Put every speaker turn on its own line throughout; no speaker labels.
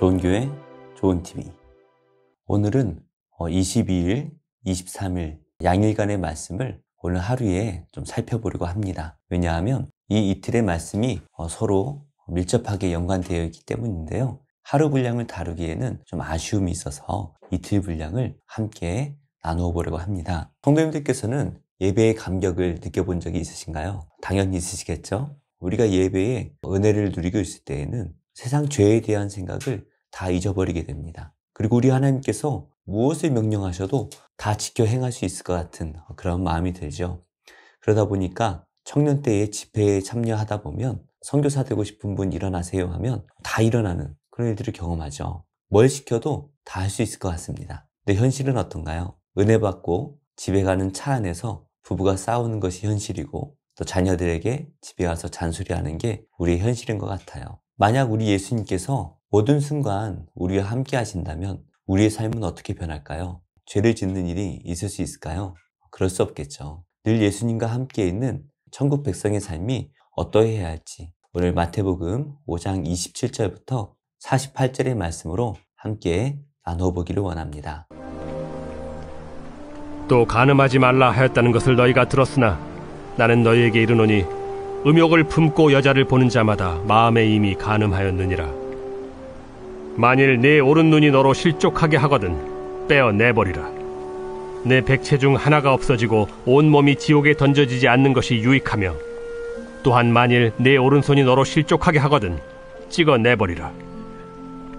좋은 교회, 좋은 TV. 오늘은 22일, 23일 양일간의 말씀을 오늘 하루에 좀 살펴보려고 합니다. 왜냐하면 이 이틀의 말씀이 어, 서로 밀접하게 연관되어 있기 때문인데요. 하루 분량을 다루기에는 좀 아쉬움이 있어서 이틀 분량을 함께 나누어 보려고 합니다. 성도님들께서는 예배의 감격을 느껴본 적이 있으신가요? 당연히 있으시겠죠? 우리가 예배에 은혜를 누리고 있을 때에는 세상 죄에 대한 생각을 다 잊어버리게 됩니다. 그리고 우리 하나님께서 무엇을 명령하셔도 다 지켜 행할 수 있을 것 같은 그런 마음이 들죠. 그러다 보니까 청년 때에 집회에 참여하다 보면 선교사 되고 싶은 분 일어나세요 하면 다 일어나는 그런 일들을 경험하죠. 뭘 시켜도 다 할 수 있을 것 같습니다. 근데 현실은 어떤가요? 은혜 받고 집에 가는 차 안에서 부부가 싸우는 것이 현실이고 또 자녀들에게 집에 와서 잔소리하는 게 우리의 현실인 것 같아요. 만약 우리 예수님께서 모든 순간 우리와 함께 하신다면 우리의 삶은 어떻게 변할까요? 죄를 짓는 일이 있을 수 있을까요? 그럴 수 없겠죠. 늘 예수님과 함께 있는 천국 백성의 삶이 어떠해야 할지 오늘 마태복음 5장 27절부터 48절의 말씀으로 함께 나눠보기를 원합니다.
또 간음하지 말라 하였다는 것을 너희가 들었으나 나는 너희에게 이르노니 음욕을 품고 여자를 보는 자마다 마음에 이미 간음하였느니라 만일 내 오른 눈이 너로 실족하게 하거든 빼어 내버리라. 내 백체 중 하나가 없어지고 온 몸이 지옥에 던져지지 않는 것이 유익하며 또한 만일 내 오른손이 너로 실족하게 하거든 찍어 내버리라.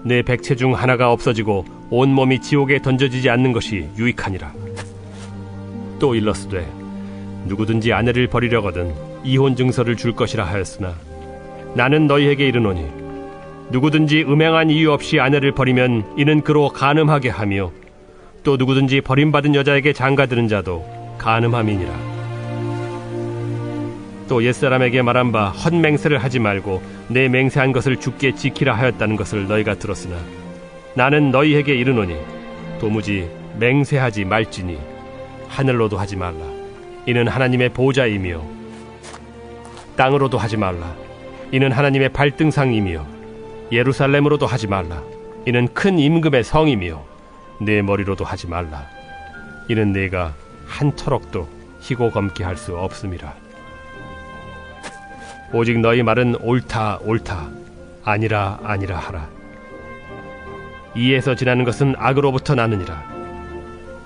내 백체 중 하나가 없어지고 온 몸이 지옥에 던져지지 않는 것이 유익하니라. 또 일러스되 누구든지 아내를 버리려거든 이혼 증서를 줄 것이라 하였으나 나는 너희에게 이르노니 누구든지 음행한 이유 없이 아내를 버리면 이는 그로 간음하게 하며 또 누구든지 버림받은 여자에게 장가드는 자도 간음함이니라. 또 옛사람에게 말한 바 헛맹세를 하지 말고 내 맹세한 것을 죽게 지키라 하였다는 것을 너희가 들었으나 나는 너희에게 이르노니 도무지 맹세하지 말지니 하늘로도 하지 말라. 이는 하나님의 보좌이며 땅으로도 하지 말라. 이는 하나님의 발등상이며 예루살렘으로도 하지 말라. 이는 큰 임금의 성이며 내 머리로도 하지 말라. 이는 내가 한 터럭도 희고 검게 할 수 없음이라. 오직 너희 말은 옳다 옳다. 아니라 아니라 하라. 이에서 지나는 것은 악으로부터 나느니라.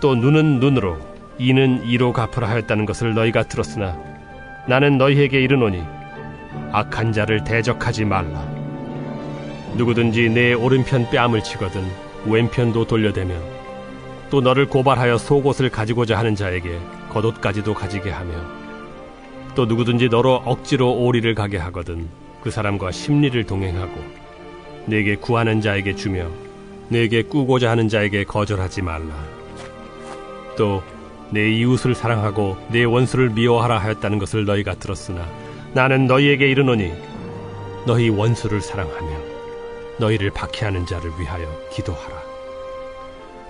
또 눈은 눈으로 이는 이로 갚으라 하였다는 것을 너희가 들었으나 나는 너희에게 이르노니 악한 자를 대적하지 말라 누구든지 내 오른편 뺨을 치거든 왼편도 돌려대며 또 너를 고발하여 속옷을 가지고자 하는 자에게 겉옷까지도 가지게 하며 또 누구든지 너로 억지로 오리를 가게 하거든 그 사람과 심리를 동행하고 내게 구하는 자에게 주며 내게 꾸고자 하는 자에게 거절하지 말라. 또 내 이웃을 사랑하고 내 원수를 미워하라 하였다는 것을 너희가 들었으나 나는 너희에게 이르노니 너희 원수를 사랑하며 너희를 박해하는 자를 위하여 기도하라.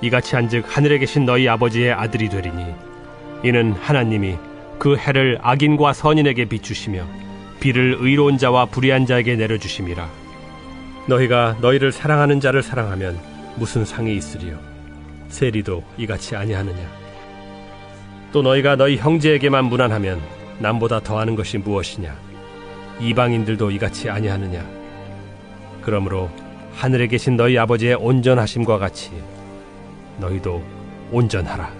이같이 한즉 하늘에 계신 너희 아버지의 아들이 되리니 이는 하나님이 그 해를 악인과 선인에게 비추시며 비를 의로운 자와 불의한 자에게 내려주심이라. 너희가 너희를 사랑하는 자를 사랑하면 무슨 상이 있으리요? 세리도 이같이 아니하느냐? 또 너희가 너희 형제에게만 무난하면 남보다 더하는 것이 무엇이냐? 이방인들도 이같이 아니하느냐 그러므로 하늘에 계신 너희 아버지의 온전하심과 같이 너희도 온전하라.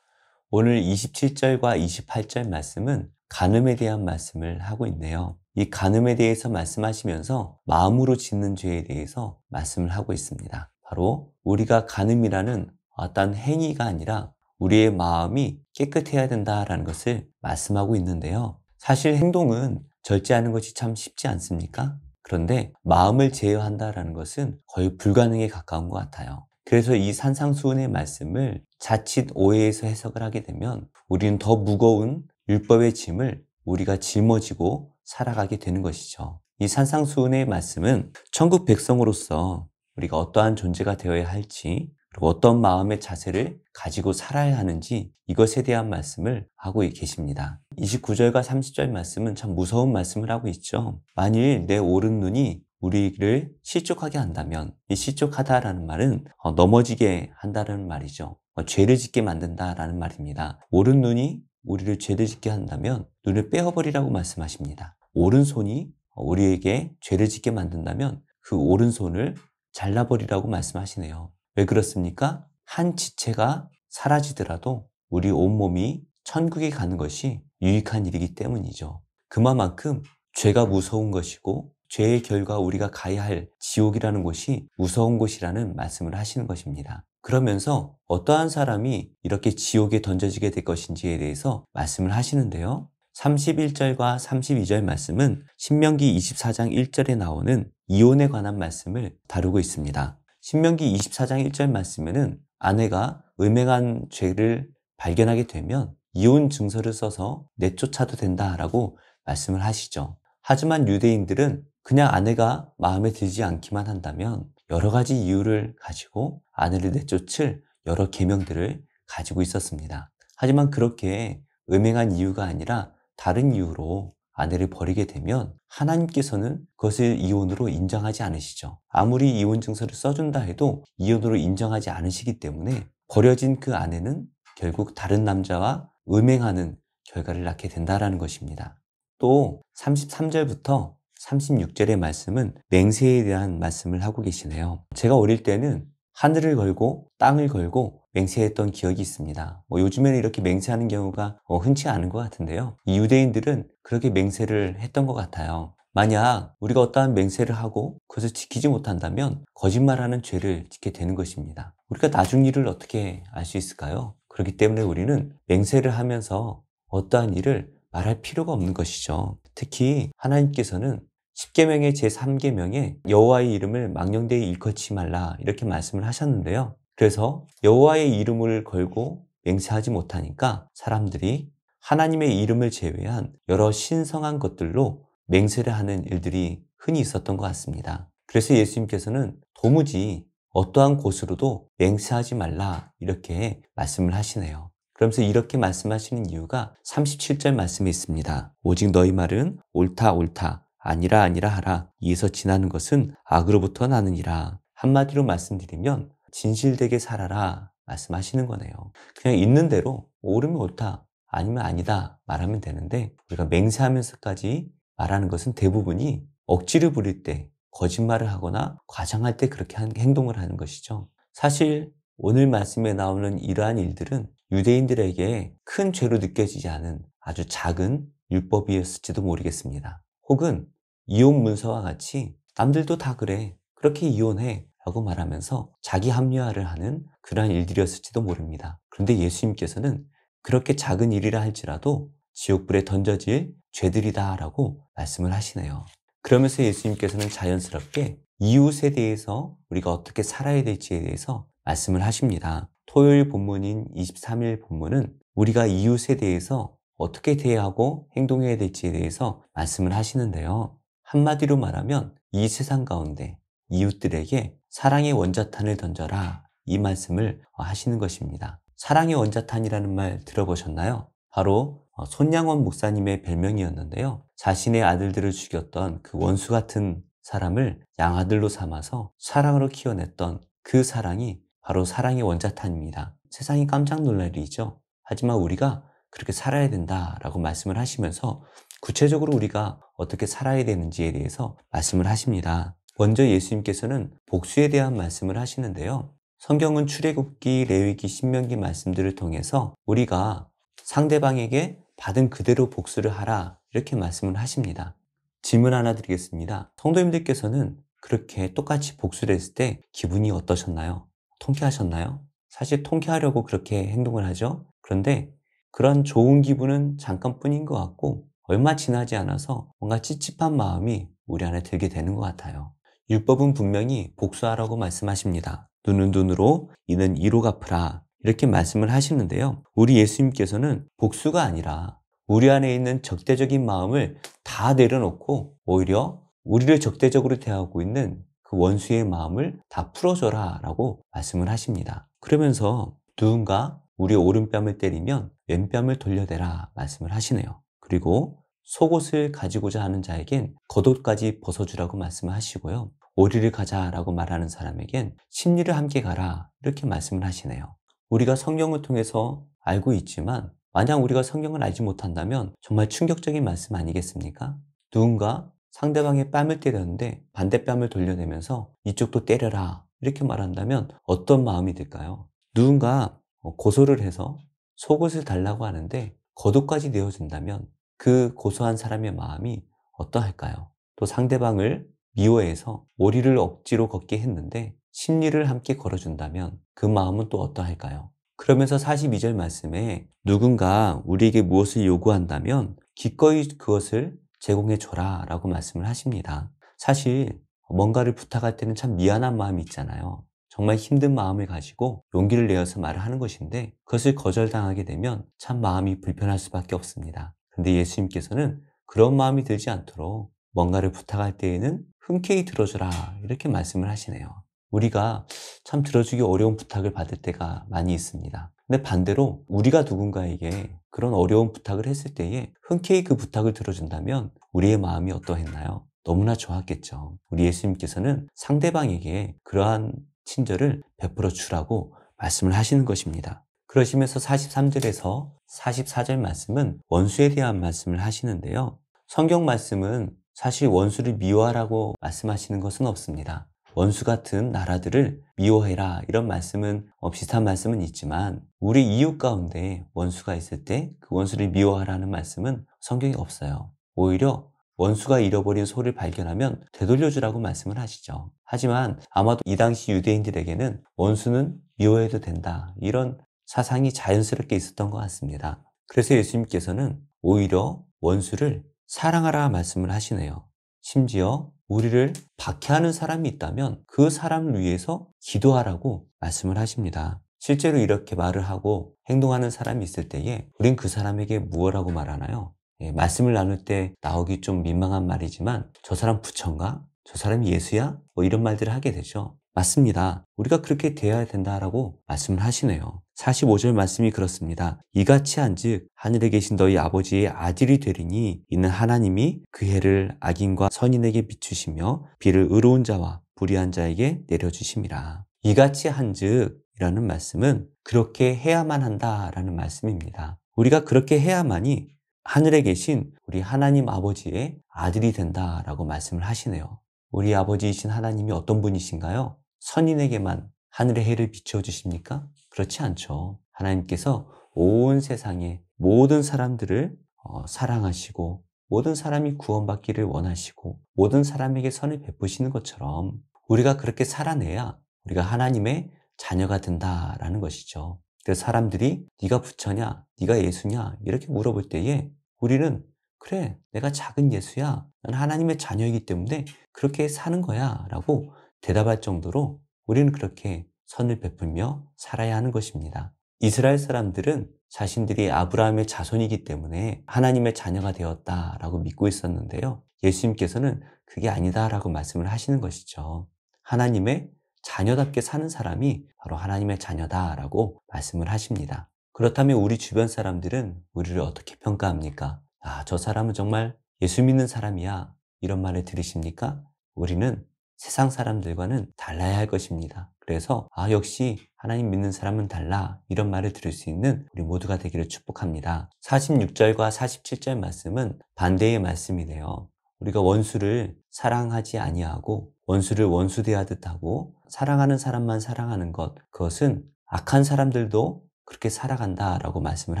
오늘 27절과 28절 말씀은 간음에 대한 말씀을 하고 있네요. 이 간음에 대해서 말씀하시면서 마음으로 짓는 죄에 대해서 말씀을 하고 있습니다. 바로 우리가 간음이라는 어떤 행위가 아니라 우리의 마음이 깨끗해야 된다라는 것을 말씀하고 있는데요. 사실 행동은 절제하는 것이 참 쉽지 않습니까? 그런데 마음을 제어한다라는 것은 거의 불가능에 가까운 것 같아요. 그래서 이 산상수훈의 말씀을 자칫 오해해서 해석을 하게 되면 우리는 더 무거운 율법의 짐을 우리가 짊어지고 살아가게 되는 것이죠. 이 산상수훈의 말씀은 천국 백성으로서 우리가 어떠한 존재가 되어야 할지 어떤 마음의 자세를 가지고 살아야 하는지 이것에 대한 말씀을 하고 계십니다. 29절과 30절 말씀은 참 무서운 말씀을 하고 있죠. 만일 내 오른 눈이 우리를 실족하게 한다면 이 실족하다라는 말은 어, 넘어지게 한다는 말이죠. 어, 죄를 짓게 만든다라는 말입니다. 오른 눈이 우리를 죄를 짓게 한다면 눈을 빼어버리라고 말씀하십니다. 오른손이 우리에게 죄를 짓게 만든다면 그 오른손을 잘라버리라고 말씀하시네요. 왜 그렇습니까? 한 지체가 사라지더라도 우리 온몸이 천국에 가는 것이 유익한 일이기 때문이죠. 그만큼 죄가 무서운 것이고 죄의 결과 우리가 가야 할 지옥이라는 곳이 무서운 곳이라는 말씀을 하시는 것입니다. 그러면서 어떠한 사람이 이렇게 지옥에 던져지게 될 것인지에 대해서 말씀을 하시는데요. 31절과 32절 말씀은 신명기 24장 1절에 나오는 이혼에 관한 말씀을 다루고 있습니다. 신명기 24장 1절 말씀에는 아내가 음행한 죄를 발견하게 되면 이혼 증서를 써서 내쫓아도 된다라고 말씀을 하시죠. 하지만 유대인들은 그냥 아내가 마음에 들지 않기만 한다면 여러 가지 이유를 가지고 아내를 내쫓을 여러 계명들을 가지고 있었습니다. 하지만 그렇게 음행한 이유가 아니라 다른 이유로 아내를 버리게 되면 하나님께서는 그것을 이혼으로 인정하지 않으시죠. 아무리 이혼 증서를 써준다 해도 이혼으로 인정하지 않으시기 때문에 버려진 그 아내는 결국 다른 남자와 음행하는 결과를 낳게 된다라는 것입니다. 또 33절부터 36절의 말씀은 맹세에 대한 말씀을 하고 계시네요. 제가 어릴 때는 하늘을 걸고 땅을 걸고 맹세했던 기억이 있습니다. 뭐 요즘에는 이렇게 맹세하는 경우가 어, 흔치 않은 것 같은데요. 이 유대인들은 그렇게 맹세를 했던 것 같아요. 만약 우리가 어떠한 맹세를 하고 그것을 지키지 못한다면 거짓말하는 죄를 짓게 되는 것입니다. 우리가 나중 일을 어떻게 알 수 있을까요? 그렇기 때문에 우리는 맹세를 하면서 어떠한 일을 말할 필요가 없는 것이죠. 특히 하나님께서는 10계명의 제3계명에 여호와의 이름을 망령되이 일컫지 말라 이렇게 말씀을 하셨는데요. 그래서 여호와의 이름을 걸고 맹세하지 못하니까 사람들이 하나님의 이름을 제외한 여러 신성한 것들로 맹세를 하는 일들이 흔히 있었던 것 같습니다. 그래서 예수님께서는 도무지 어떠한 곳으로도 맹세하지 말라 이렇게 말씀을 하시네요. 그러면서 이렇게 말씀하시는 이유가 37절 말씀에 있습니다. 오직 너희 말은 옳다 옳다 아니라 아니라 하라. 이에서 지나는 것은 악으로부터 나느니라. 한마디로 말씀드리면 진실되게 살아라 말씀하시는 거네요. 그냥 있는 대로 옳으면 옳다 아니면 아니다 말하면 되는데 우리가 맹세하면서까지 말하는 것은 대부분이 억지를 부릴 때 거짓말을 하거나 과장할 때 그렇게 행동을 하는 것이죠. 사실 오늘 말씀에 나오는 이러한 일들은 유대인들에게 큰 죄로 느껴지지 않은 아주 작은 율법이었을지도 모르겠습니다. 혹은 이혼 문서와 같이 남들도 다 그래. 그렇게 이혼해. 라고 말하면서 자기 합리화를 하는 그러한 일들이었을지도 모릅니다. 그런데 예수님께서는 그렇게 작은 일이라 할지라도 지옥불에 던져질 죄들이다 라고 말씀을 하시네요. 그러면서 예수님께서는 자연스럽게 이웃에 대해서 우리가 어떻게 살아야 될지에 대해서 말씀을 하십니다. 토요일 본문인 23일 본문은 우리가 이웃에 대해서 어떻게 대하고 행동해야 될지에 대해서 말씀을 하시는데요. 한마디로 말하면 이 세상 가운데 이웃들에게 사랑의 원자탄을 던져라 이 말씀을 하시는 것입니다. 사랑의 원자탄이라는 말 들어보셨나요? 바로 어, 손양원 목사님의 별명이었는데요. 자신의 아들들을 죽였던 그 원수 같은 사람을 양아들로 삼아서 사랑으로 키워냈던 그 사랑이 바로 사랑의 원자탄입니다. 세상이 깜짝 놀랄 일이죠. 하지만 우리가 그렇게 살아야 된다라고 말씀을 하시면서 구체적으로 우리가 어떻게 살아야 되는지에 대해서 말씀을 하십니다. 먼저 예수님께서는 복수에 대한 말씀을 하시는데요. 성경은 출애굽기, 레위기, 신명기 말씀들을 통해서 우리가 상대방에게 받은 그대로 복수를 하라 이렇게 말씀을 하십니다. 질문 하나 드리겠습니다. 성도님들께서는 그렇게 똑같이 복수를 했을 때 기분이 어떠셨나요? 통쾌하셨나요? 사실 통쾌하려고 그렇게 행동을 하죠. 그런데 그런 좋은 기분은 잠깐뿐인 것 같고 얼마 지나지 않아서 뭔가 찝찝한 마음이 우리 안에 들게 되는 것 같아요. 율법은 분명히 복수하라고 말씀하십니다. 눈은 눈으로 이는 이로 갚으라 이렇게 말씀을 하시는데요. 우리 예수님께서는 복수가 아니라 우리 안에 있는 적대적인 마음을 다 내려놓고 오히려 우리를 적대적으로 대하고 있는 그 원수의 마음을 다 풀어줘라 라고 말씀을 하십니다. 그러면서 누군가 우리 오른뺨을 때리면 왼뺨을 돌려대라 말씀을 하시네요. 그리고 속옷을 가지고자 하는 자에겐 겉옷까지 벗어주라고 말씀을 하시고요. 오리를 가자라고 말하는 사람에겐 심리를 함께 가라 이렇게 말씀을 하시네요. 우리가 성경을 통해서 알고 있지만 만약 우리가 성경을 알지 못한다면 정말 충격적인 말씀 아니겠습니까? 누군가 상대방의 뺨을 때렸는데 반대 뺨을 돌려내면서 이쪽도 때려라 이렇게 말한다면 어떤 마음이 들까요? 누군가 고소를 해서 속옷을 달라고 하는데 겉옷까지 내어준다면 그 고소한 사람의 마음이 어떠할까요? 또 상대방을 미워해서 오리를 억지로 걷게 했는데 심리를 함께 걸어준다면 그 마음은 또 어떠할까요? 그러면서 42절 말씀에 누군가 우리에게 무엇을 요구한다면 기꺼이 그것을 제공해 줘라 라고 말씀을 하십니다. 사실 뭔가를 부탁할 때는 참 미안한 마음이 있잖아요. 정말 힘든 마음을 가지고 용기를 내어서 말을 하는 것인데 그것을 거절당하게 되면 참 마음이 불편할 수밖에 없습니다. 근데 예수님께서는 그런 마음이 들지 않도록 뭔가를 부탁할 때에는 흔쾌히 들어주라 이렇게 말씀을 하시네요. 우리가 참 들어주기 어려운 부탁을 받을 때가 많이 있습니다. 근데 반대로 우리가 누군가에게 그런 어려운 부탁을 했을 때에 흔쾌히 그 부탁을 들어준다면 우리의 마음이 어떠했나요? 너무나 좋았겠죠. 우리 예수님께서는 상대방에게 그러한 친절을 베풀어 주라고 말씀을 하시는 것입니다. 그러시면서 43절에서 44절 말씀은 원수에 대한 말씀을 하시는데요. 성경 말씀은 사실 원수를 미워하라고 말씀하시는 것은 없습니다. 원수 같은 나라들을 미워해라 이런 말씀은 어, 비슷한 말씀은 있지만 우리 이웃 가운데 원수가 있을 때 그 원수를 미워하라는 말씀은 성경에 없어요. 오히려 원수가 잃어버린 소를 발견하면 되돌려주라고 말씀을 하시죠. 하지만 아마도 이 당시 유대인들에게는 원수는 미워해도 된다 이런 사상이 자연스럽게 있었던 것 같습니다. 그래서 예수님께서는 오히려 원수를 사랑하라 말씀을 하시네요. 심지어 우리를 박해하는 사람이 있다면 그 사람을 위해서 기도하라고 말씀을 하십니다. 실제로 이렇게 말을 하고 행동하는 사람이 있을 때에 우린 그 사람에게 무엇라고 말하나요? 예, 말씀을 나눌 때 나오기 좀 민망한 말이지만 저 사람 부처인가? 저 사람이 예수야? 뭐 이런 말들을 하게 되죠. 맞습니다. 우리가 그렇게 되어야 된다라고 말씀을 하시네요. 45절 말씀이 그렇습니다. 이같이 한즉 하늘에 계신 너희 아버지의 아들이 되리니 이는 하나님이 그 해를 악인과 선인에게 비추시며 비를 의로운 자와 불의한 자에게 내려주심이라. 이같이 한즉 이라는 말씀은 그렇게 해야만 한다라는 말씀입니다. 우리가 그렇게 해야만이 하늘에 계신 우리 하나님 아버지의 아들이 된다라고 말씀을 하시네요. 우리 아버지이신 하나님이 어떤 분이신가요? 선인에게만 하늘의 해를 비춰 주십니까? 그렇지 않죠. 하나님께서 온 세상의 모든 사람들을 어, 사랑하시고 모든 사람이 구원받기를 원하시고 모든 사람에게 선을 베푸시는 것처럼 우리가 그렇게 살아내야 우리가 하나님의 자녀가 된다라는 것이죠. 그래서 사람들이 네가 부처냐, 네가 예수냐 이렇게 물어볼 때에 우리는 그래, 내가 작은 예수야. 난 하나님의 자녀이기 때문에 그렇게 사는 거야. 라고 대답할 정도로 우리는 그렇게 선을 베풀며 살아야 하는 것입니다. 이스라엘 사람들은 자신들이 아브라함의 자손이기 때문에 하나님의 자녀가 되었다라고 믿고 있었는데요. 예수님께서는 그게 아니다라고 말씀을 하시는 것이죠. 하나님의 자녀답게 사는 사람이 바로 하나님의 자녀다라고 말씀을 하십니다. 그렇다면 우리 주변 사람들은 우리를 어떻게 평가합니까? 아, 저 사람은 정말 예수 믿는 사람이야. 이런 말을 들으십니까? 우리는 세상 사람들과는 달라야 할 것입니다. 그래서 아 역시 하나님 믿는 사람은 달라 이런 말을 들을 수 있는 우리 모두가 되기를 축복합니다. 46절과 47절 말씀은 반대의 말씀이네요. 우리가 원수를 사랑하지 아니하고 원수를 원수 대하듯 하고 사랑하는 사람만 사랑하는 것 그것은 악한 사람들도 그렇게 살아간다라고 말씀을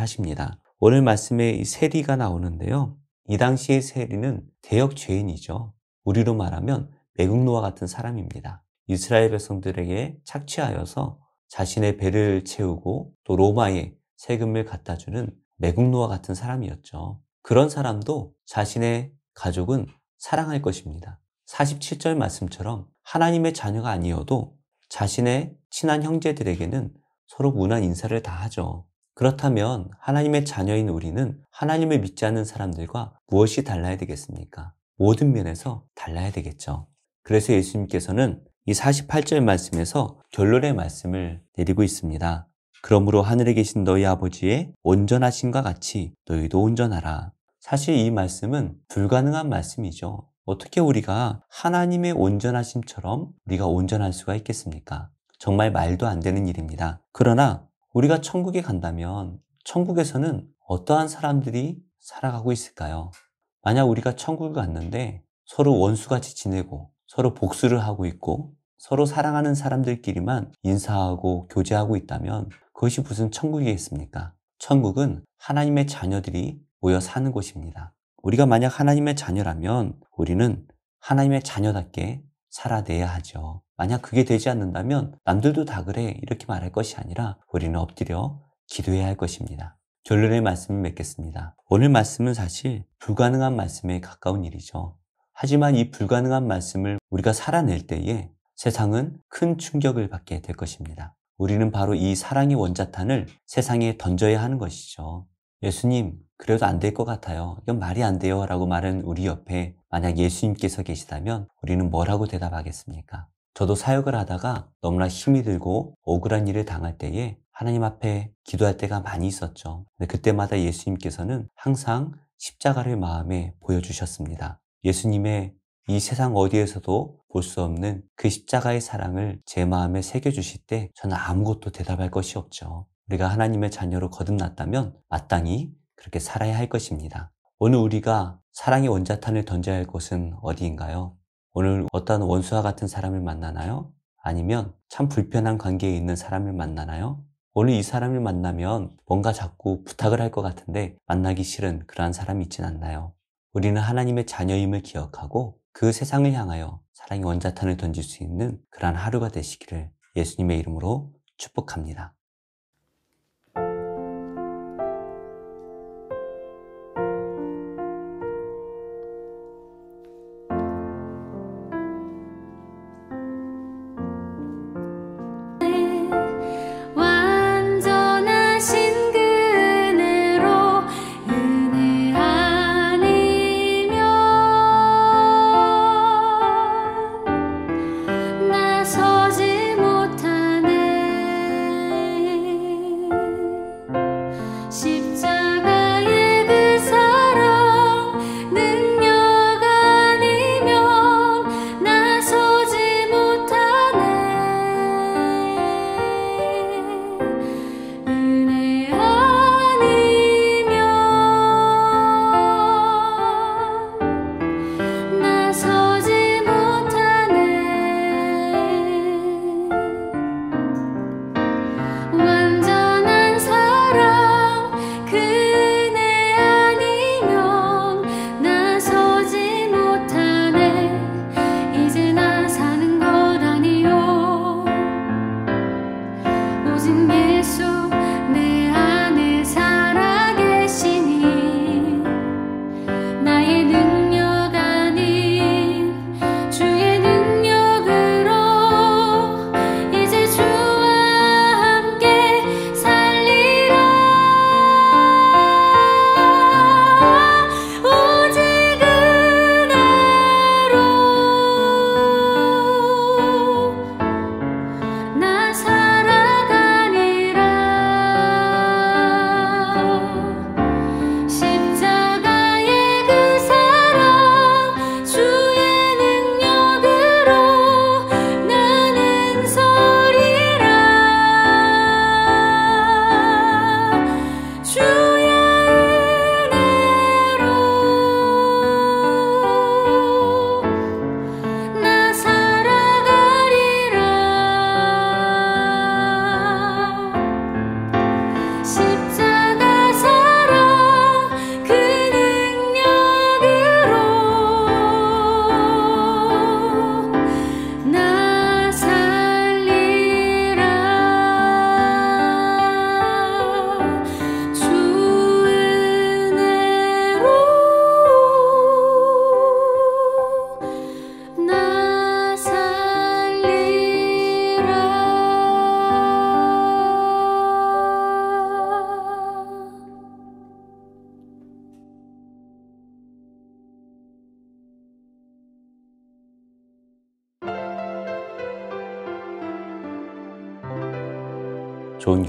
하십니다. 오늘 말씀에 이 세리가 나오는데요. 이 당시의 세리는 대역 죄인이죠. 우리로 말하면 매국노와 같은 사람입니다. 이스라엘 백성들에게 착취하여서 자신의 배를 채우고 또 로마에 세금을 갖다 주는 매국노와 같은 사람이었죠. 그런 사람도 자신의 가족은 사랑할 것입니다. 47절 말씀처럼 하나님의 자녀가 아니어도 자신의 친한 형제들에게는 서로 문안 인사를 다 하죠. 그렇다면 하나님의 자녀인 우리는 하나님을 믿지 않는 사람들과 무엇이 달라야 되겠습니까? 모든 면에서 달라야 되겠죠. 그래서 예수님께서는 이 48절 말씀에서 결론의 말씀을 내리고 있습니다. 그러므로 하늘에 계신 너희 아버지의 온전하심과 같이 너희도 온전하라. 사실 이 말씀은 불가능한 말씀이죠. 어떻게 우리가 하나님의 온전하심처럼 우리가 온전할 수가 있겠습니까? 정말 말도 안 되는 일입니다. 그러나 우리가 천국에 간다면 천국에서는 어떠한 사람들이 살아가고 있을까요? 만약 우리가 천국을 갔는데 서로 원수같이 지내고 서로 복수를 하고 있고 서로 사랑하는 사람들끼리만 인사하고 교제하고 있다면 그것이 무슨 천국이겠습니까? 천국은 하나님의 자녀들이 모여 사는 곳입니다. 우리가 만약 하나님의 자녀라면 우리는 하나님의 자녀답게 살아내야 하죠. 만약 그게 되지 않는다면 남들도 다 그래 이렇게 말할 것이 아니라 우리는 엎드려 기도해야 할 것입니다. 결론의 말씀을 맺겠습니다. 오늘 말씀은 사실 불가능한 말씀에 가까운 일이죠. 하지만 이 불가능한 말씀을 우리가 살아낼 때에 세상은 큰 충격을 받게 될 것입니다. 우리는 바로 이 사랑의 원자탄을 세상에 던져야 하는 것이죠. 예수님, 그래도 안 될 것 같아요. 이건 말이 안 돼요. 라고 말하는 우리 옆에 만약 예수님께서 계시다면 우리는 뭐라고 대답하겠습니까? 저도 사역을 하다가 너무나 힘이 들고 억울한 일을 당할 때에 하나님 앞에 기도할 때가 많이 있었죠. 근데 그때마다 예수님께서는 항상 십자가를 마음에 보여주셨습니다. 예수님의 이 세상 어디에서도 볼 수 없는 그 십자가의 사랑을 제 마음에 새겨주실 때 저는 아무것도 대답할 것이 없죠. 우리가 하나님의 자녀로 거듭났다면 마땅히 그렇게 살아야 할 것입니다. 오늘 우리가 사랑의 원자탄을 던져야 할 곳은 어디인가요? 오늘 어떤 원수와 같은 사람을 만나나요? 아니면 참 불편한 관계에 있는 사람을 만나나요? 오늘 이 사람을 만나면 뭔가 자꾸 부탁을 할 것 같은데 만나기 싫은 그러한 사람이 있진 않나요? 우리는 하나님의 자녀임을 기억하고 그 세상을 향하여 사랑의 원자탄을 던질 수 있는 그러한 하루가 되시기를 예수님의 이름으로 축복합니다.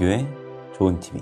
교회, 좋은 TV.